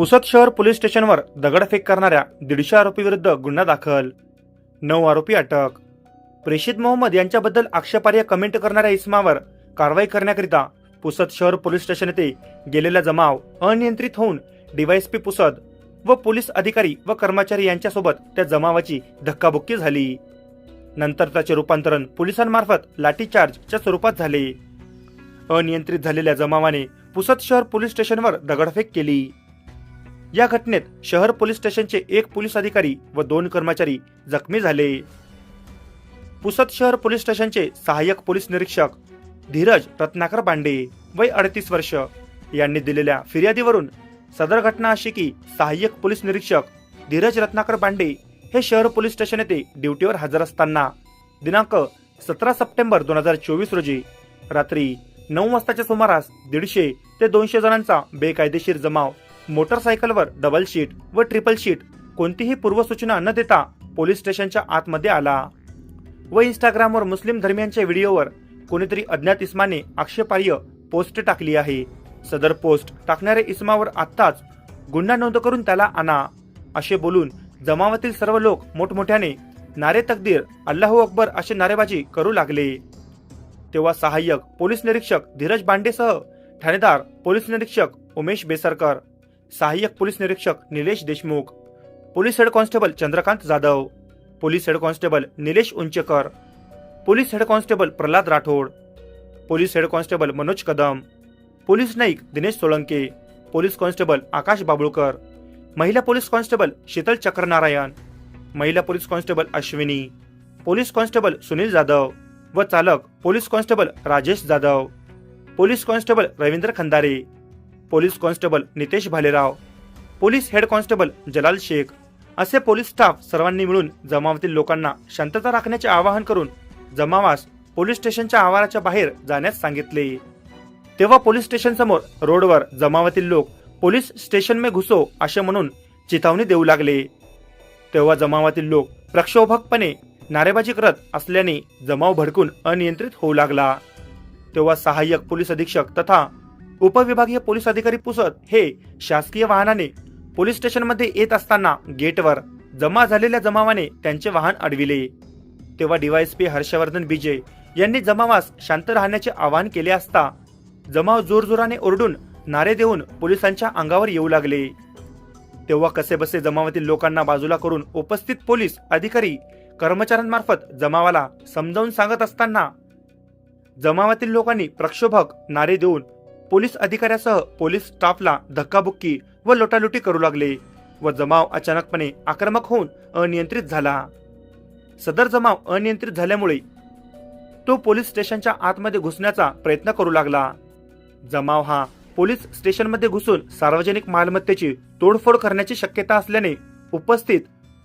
पुसद शहर पोलीस स्टेशनवर दगडफेक करणाऱ्या दीडशे आरोपीविरुद्ध गुन्हा दाखल. नऊ आरोपी अटक. प्रेषित मोहम्मद यांच्याबद्दल आक्षेपार्ह कमेंट करणाऱ्या इस्मावर कारवाई करण्याकरिता पुसद शहर पोलीस स्टेशन येथे गेलेला जमाव अनियंत्रित होऊन डीवायएसपी पुसद व पोलीस अधिकारी व कर्मचारी यांच्यासोबत त्या जमावाची धक्काबुक्की झाली. नंतर त्याचे रूपांतरण पोलिसांमार्फत लाठीचार्जच्या स्वरूपात झाले. अनियंत्रित झालेल्या जमावाने पुसद शहर पोलीस स्टेशनवर दगडफेक केली. या घटनेत शहर पोलीस स्टेशनचे एक पोलीस अधिकारी व दोन कर्मचारी जखमी झाले. पुसद शहर पोलीस स्टेशनचे सहाय्यक पोलीस निरीक्षक धीरज रत्नाकर बांडे वय अडतीस वर्ष यांनी दिलेल्या फिर्यादीवरून सदर घटना अशी की सहाय्यक पोलीस निरीक्षक धीरज रत्नाकर बांडे हे शहर पोलीस स्टेशन येथे ड्युटीवर हजर असताना दिनांक सतरा सप्टेंबर दोन हजार चोवीस रोजी रात्री नऊ वाजताच्या सुमारास दीडशे ते दोनशे जणांचा बेकायदेशीर जमाव मोटरसायकलवर डबल शीट व ट्रिपल शीट कोणतीही पूर्वसूचना न देता पोलीस स्टेशनच्या आतमध्ये आला. व इंस्टाग्रामवर मुस्लिम धर्मियांच्या व्हिडिओवर कोणीतरी अज्ञात इस्माने आक्षेपार्ह पोस्ट टाकली आहे. सदर पोस्ट टाकणाऱ्या इस्मावर आत्ताच गुन्हा नोंद करून त्याला आणा. असे बोलून जमावातील सर्व लोक मोठमोठ्याने नारे तकदीर अल्लाहू अकबर असे नारेबाजी करू लागले. तेव्हा सहाय्यक पोलीस निरीक्षक धीरज बांडेसह ठाणेदार पोलीस निरीक्षक उमेश बेसरकर सहाय्यक पोलीस निरीक्षक Nilesh Deshmukh police head constable Chandrakant Jadhav police head constable Nilesh Unchekar police head constable Pralhad Rathod police head constable Manoj Kadam police Naik Dinesh Solanke police constable Akash Babulkar महिला police constable Sheetal Chakranarayan महिला police constable Ashwini police constable Sunil Jadhav व चालक police constable Rajesh Jadhav police constable Ravindra Khandare police constable Nitesh Bhalerao police head constable Jalal Shaikh असे police staff सर्वांनी मिळून जमावातील लोकांना शांतता राखण्याचे आवाहन करून जमावास पोलीस स्टेशनच्या आवाराच्या बाहेर जाण्यास सांगितले. तेव्हा पोलीस स्टेशन समोर रोडवर जमावातील लोक पोलीस स्टेशन मे घुसो असे म्हणून चेतावणी देऊ लागले. तेव्हा जमावातील लोक प्रक्षोभकपणे नारेबाजी करत असल्याने जमाव भडकून अनियंत्रित होऊ लागला. तेव्हा सहाय्यक पोलीस अधीक्षक तथा उपविभागीय पोलीस अधिकारी पुसद हे शासकीय वाहनाने पोलीस स्टेशनमध्ये येत असताना गेटवर जमा झालेल्या जमावाने त्यांचे वाहन अडविले. तेव्हा डीवायएसपी हर्षवर्धन बिजे यांनी जमावास शांत राहण्याचे आवाहन केले असता जमाव जोरजोराने ओरडून नारे देऊन पोलिसांच्या अंगावर येऊ लागले. तेव्हा कसेबसे जमावातील लोकांना बाजूला करून उपस्थित पोलीस अधिकारी कर्मचाऱ्यांमार्फत जमावाला समजावून सांगत असताना जमावातील लोकांनी प्रक्षोभक नारे देऊन पोलीस अधिकाऱ्यासह पोलीस स्टाफला धक्काबुक्की व लोटालुटी करू लागले व जमाव अचानकपणे आक्रमक होऊन अनियंत्रित झाला. सदर जमाव अनियंत्रित झाल्यामुळे तो पोलीस स्टेशनच्या आतमध्ये घुसण्याचा प्रयत्न करू लागला. जमाव हा पोलीस स्टेशनमध्ये घुसून सार्वजनिक मालमत्तेची तोडफोड करण्याची शक्यता असल्याने उपस्थित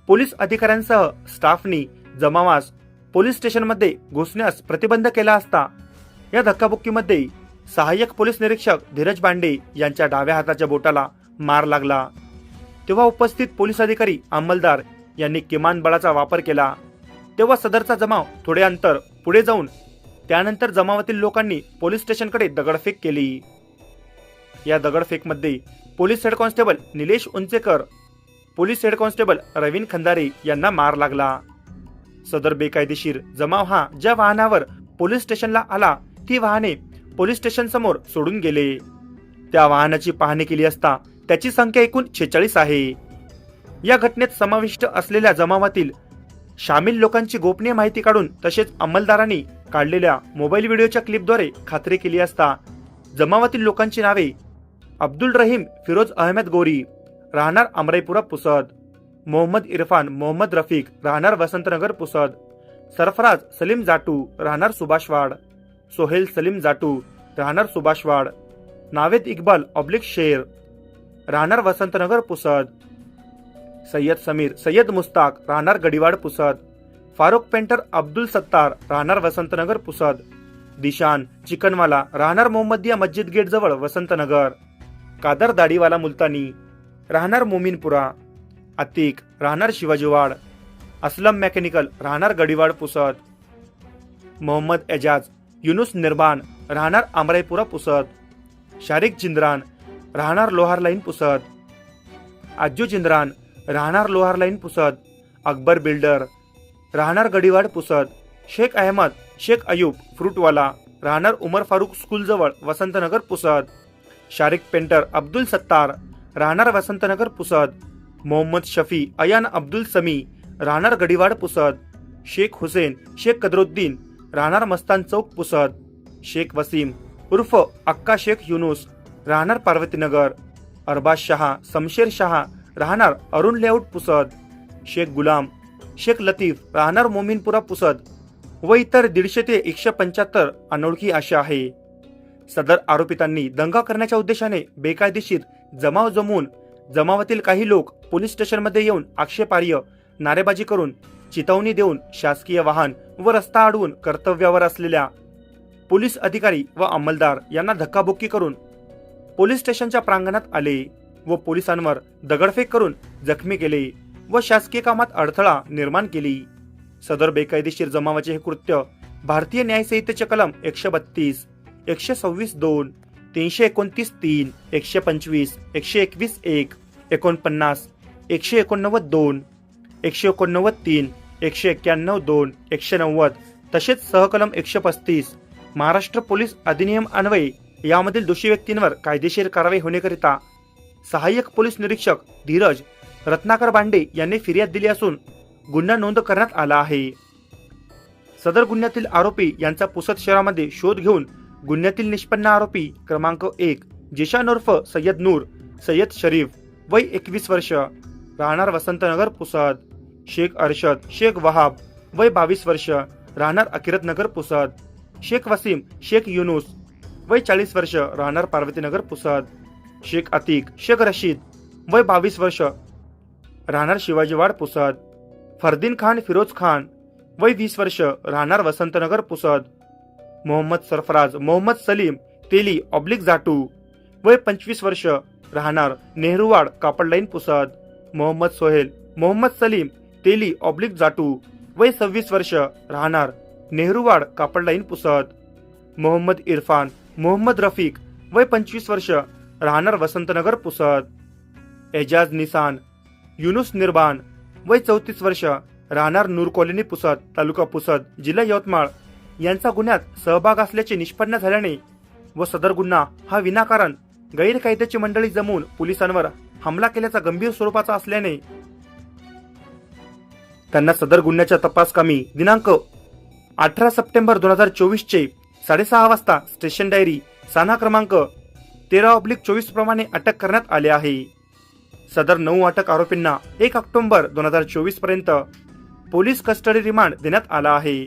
पोलीस अधिकाऱ्यांसह स्टाफनी जमावास पोलीस स्टेशनमध्ये घुसण्यास प्रतिबंध केला असता या धक्काबुक्कीमध्ये सहाय्यक पोलीस निरीक्षक धीरज बांडे यांच्या डाव्या हाताच्या बोटाला मार लागला. तेव्हा उपस्थित पोलीस अधिकारी अंमलदार यांनी किमान बळाचा वापर केला. तेव्हा सदरचा जमाव थोडे अंतर पुढे जाऊन त्यानंतर जमावातील लोकांनी पोलीस स्टेशनकडे दगडफेक केली. या दगडफेकमध्ये police head constable Nilesh Unchekar police head constable Ravin Khandare यांना मार लागला. सदर बेकायदेशीर जमाव हा ज्या वाहनावर पोलीस स्टेशनला आला ती वाहने पोलीस स्टेशन समोर सोडून गेले. त्या वाहनाची पाहणी केली असता त्याची संख्या एकूण छेचाळीस आहे. या घटनेत समाविष्ट असलेल्या जमावातील सामील लोकांची गोपनीय माहिती काढून तसेच अंमलदारांनी काढलेल्या मोबाईल व्हिडिओच्या क्लिपद्वारे खात्री केली असता जमावातील लोकांची नावे अब्दुल रहीम फिरोज अहमद गोरी राहणार अमराईपुरा पुसद मोहम्मद इरफान मोहम्मद रफीक राहणार वसंतनगर पुसद सरफराज सलीम जाटू राहणार सुभाषवाड. सोहेल सलीम जाटू राहणार सुभाषवाड नावेद इक्बाल ऑब्लिक शेर राहणार वसंतनगर पुसद सय्यद समीर सय्यद मुस्ताक राहणार गडीवाड पुसद फारुख पेंटर अब्दुल सत्तार राहणार वसंतनगर पुसद दिशान चिकनवाला राहणार मोहम्मदिया मस्जिद गेट जवळ वसंतनगर कादर दाढीवाला मुलतानी राहणार मोमीनपुरा अतिक राहणार शिवाजीवाड असलम मेकॅनिकल राहणार गडीवाड पुसद मोहम्मद एजाज युनुस निर्बान राहणार आमराईपुरा पुसद. शारिक जिंद्रान राहणार लोहार लाईन पुसद. आजू जिंद्रान राहणार लोहार लाईन पुसद. अकबर बिल्डर राहणार गडीवाड पुसद. शेख अहमद शेख अयूब फ्रूटवाला राहणार उमर फारूक स्कूलजवळ वसंतनगर पुसद. शारिक पेंटर अब्दुल सत्तार राहणार वसंतनगर पुसद. मोहम्मद शफी अयान अब्दुल समी राहणार गडीवाड पुसद. शेख हुसेन शेख कदरुद्दीन राहणार मस्तान चौक पुसद शेख वसीम उर्फ अक्का शेख युनुस राहणार पार्वतीनगर अरबाज शहा समशेर शहा राहणार अरुण लेआउट पुसद शेख गुलाम शेख लतीफ राहणार मोमीनपुरा पुसद व इतर दीडशे ते एकशे पंच्याहत्तर अनोळखी आशा आहे. सदर आरोपितांनी दंगा करण्याच्या उद्देशाने बेकायदेशीर जमाव जमवून जमावातील काही लोक पोलीस स्टेशनमध्ये येऊन आक्षेपार्ह नारेबाजी करून चितवणी देऊन शासकीय वाहन व रस्ता अडवून कर्तव्यावर असलेल्या पोलीस अधिकारी व अंमलदार यांना धक्काबुक्की करून पोलीस स्टेशनच्या प्रांगणात आले व पोलिसांवर दगडफेक करून जखमी केले व शासकीय कामात अडथळा निर्माण केली. सदर बेकायदेशीर जमावाचे हे कृत्य भारतीय न्यायसंहितेचे कलम एकशे बत्तीस एकशे सव्वीस दोन तीनशे एकोणतीस तीन एकशे पंचवीस एकशे एकवीस एक एकोणपन्नास एकशे एकोणनव्वद दोन एकशे एकोणनव्वद तीन एकशे एक्क्याण्णव दोन एकशे नव्वद तसेच सहकलम एकशे पस्तीस. महाराष्ट्र पोलीस अधिनियम अन्वये यामधील दोषी व्यक्तींवर कायदेशीर कारवाई होण्याकरिता सहाय्यक पोलीस निरीक्षक धीरज रत्नाकर बांडे यांनी फिर्याद दिली असून गुन्हा नोंद करण्यात आला आहे. सदर गुन्ह्यातील आरोपी यांचा पुसद शहरामध्ये शोध घेऊन गुन्ह्यातील निष्पन्न आरोपी क्रमांक एक जिशान उर्फ सय्यद नूर सय्यद शरीफ वय एकवीस वर्ष. राहणार वसंतनगर पुसद. शेख अरशद शेख वहाब वय बावीस वर्ष राहणार अकिरतनगर पुसद. शेख वसीम शेख युनुस वय चाळीस वर्ष राहणार पार्वतीनगर पुसद. शेख अतिक शेख रशीद वय बावीस वर्ष राहणार शिवाजीवाड पुसद. फरदीन खान फिरोज खान वय वीस वर्ष राहणार वसंतनगर पुसद. मोहम्मद सरफराज मोहम्मद सलीम तेली ऑब्लिक जाटू वय पंचवीस वर्ष राहणार नेहरूवाड कापडलाईन पुसद. मोहम्मद सोहेल मोहम्मद सलीम तेली ऑब्लिक जाटू वय सव्वीस वर्ष राहणार नेहरूवाड कापड लाईन पुसद मोहम्मद इरफान मोहम्मद रफीक वय पंचवीस वर्ष राहणार वसंतनगर पुसद एजाज निसान युनुस निर्बान वय चौतीस वर्ष राहणार नूर कॉलनी पुसद तालुका पुसद जिल्हा यवतमाळ. यांचा गुन्ह्यात सहभाग असल्याचे निष्पन्न झाल्याने व सदर गुन्हा हा विनाकारण गैरकायद्याची मंडळी जमवून पोलिसांवर हमला केल्याचा गंभीर स्वरूपाचा असल्याने त्यांना सदर गुन्ह्याच्या तपास कामी दिनांक अठरा सप्टेंबर दोन हजार चोवीसचे साडेसहा वाजता स्टेशन डायरी साना क्रमांक तेरा ऑब्लिक चोवीस प्रमाणे अटक करण्यात आले आहे. सदर नऊ अटक आरोपींना एक ऑक्टोबर दोन हजार चोवीसपर्यंत पोलीस कस्टडी रिमांड देण्यात आला आहे.